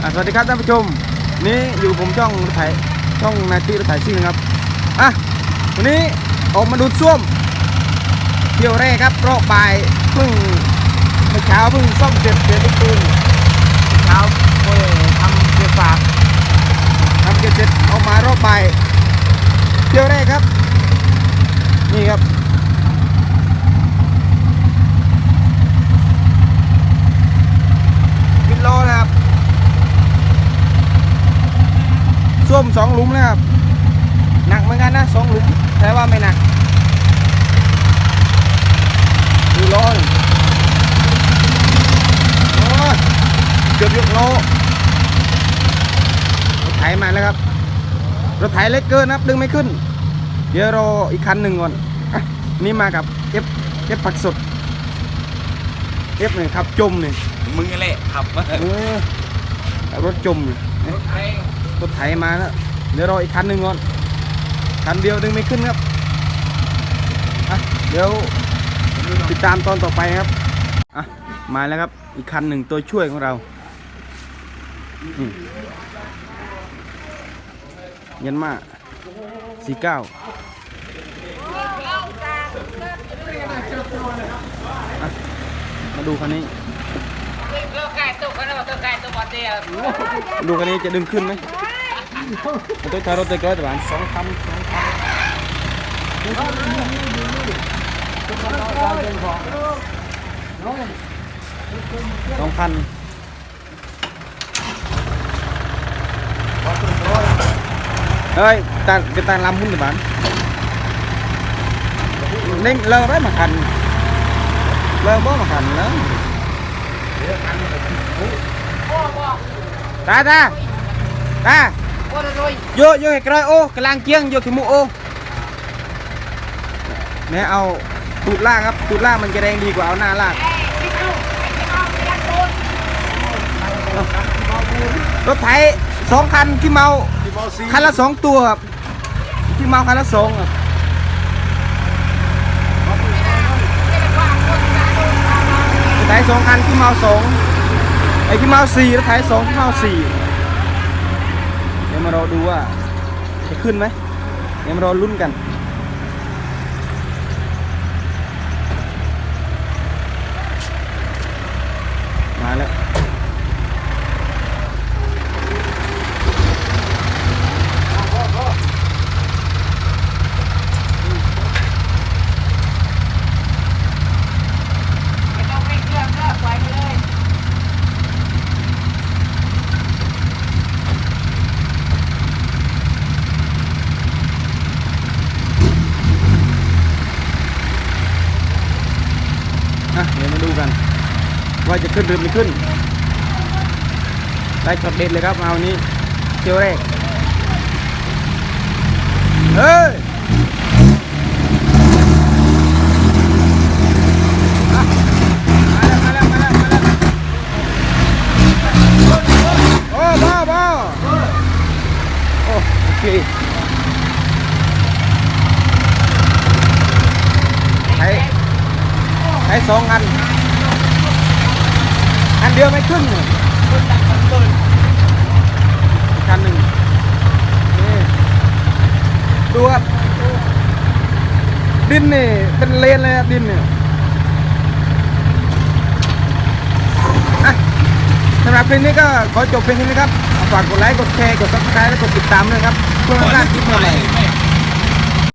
สวัสดีครับท่านผู้ชม นี่อยู่ผมช่องถ่ายช่องนาทีถ่ายซิ่งนะครับอะวันนี้ออกมาดูดซ่วมเที่ยวแรกครับรอบบ่ายเพิ่งเมื่อเช้าเพิ่งซ่อมเสร็จเสร็จทุกคืนเช้าก็ทำเกี่ยวฝากทำเกี่ยวเสร็จออกมารอบบ่ายเที่ยวแรกครับ นี่ครับ กิโลนะครับ ส้วมสองหลุมนะครับ หนักเหมือนกันนะสองหลุม แต่ว่าไม่หนักกิโลหนึ่งโอ้ยเกือบยกโลรถไถมาแล้วครับรถไถเล็กเกินนะครับ ดึงไม่ขึ้น เดี๋ยวรออีกคันหนึ่งก่อนอะนี่มากับเอฟเอฟผักสดเอฟเนี่ยครับจมเนี่ยมึงนั่นแหละขับมาเออรถจมอยู่รถไถ มาแล้วเดี๋ยวรออีกคันหนึ่งก่อนคันเดียวดึงไม่ขึ้นครับอะเดี๋ยวติดตามตอนต่อไปครับอะมาแล้วครับอีกคันหนึ่งตัวช่วยของเราอืมยันมาสี่เก้ามาดูคันนี้ ดูคันนี้จะดึงขึ้นไหมตัวทารถเตะก้อยแต่บ้านสองคันสองคันสองคันเฮ้ยตาเป็นตาลำหุ้นแต่บ้านเล่นเลอได้มาคันเลอบ่มาคันแล้ว ตาตาตาโยโอ้ยโยโยให้กระไรโอ้กลังเกียงโยขี้มูโอเนี่ยเอาตูดล่างครับตูดล่างมันจะแรงดีกว่าเอาหน้าล่างรถไถสองคันที่เมาคันละสองตัวครับที่เมาคันละสองครับรถ ไถสองคันที่เมาสองไอ้ที่เมาสี่รถไถสองที่เมาสี่เดี๋ยวมารอดูว่าจะขึ้นไหมเดี๋ยวมารอลุ้นกัน มาแล้ว ไม่ต้องเร่งเครื่องเด้อปล่อยไปเลย อะเดี๋ยวมาดูกัน ว่าจะขึ้นหรือไม่ขึ้น ได้ช็อตเด็ดเลยครับเอาวันนี้เที่ยวแรก เฮ้ยอะมาแล้วมาแล้วมาแล้วมาแล้วโอ้บ้าบ้าโอ้โอ เคไอ้ไอ้สองอันอันดียวไม่ขึ้นเลยกคันหนึ่งนี่ดูครับดินนี่ เป็นเลนเลยครับดินเนี่ยอะสำหรับคลิปนี้ก็ขอจบเพียงเท่านี้ครับ ฝากกดไลค์ กดแชร์ กดซับสไครต์และกดติดตามด้วยครับ เพื่อไม่พลาดคลิป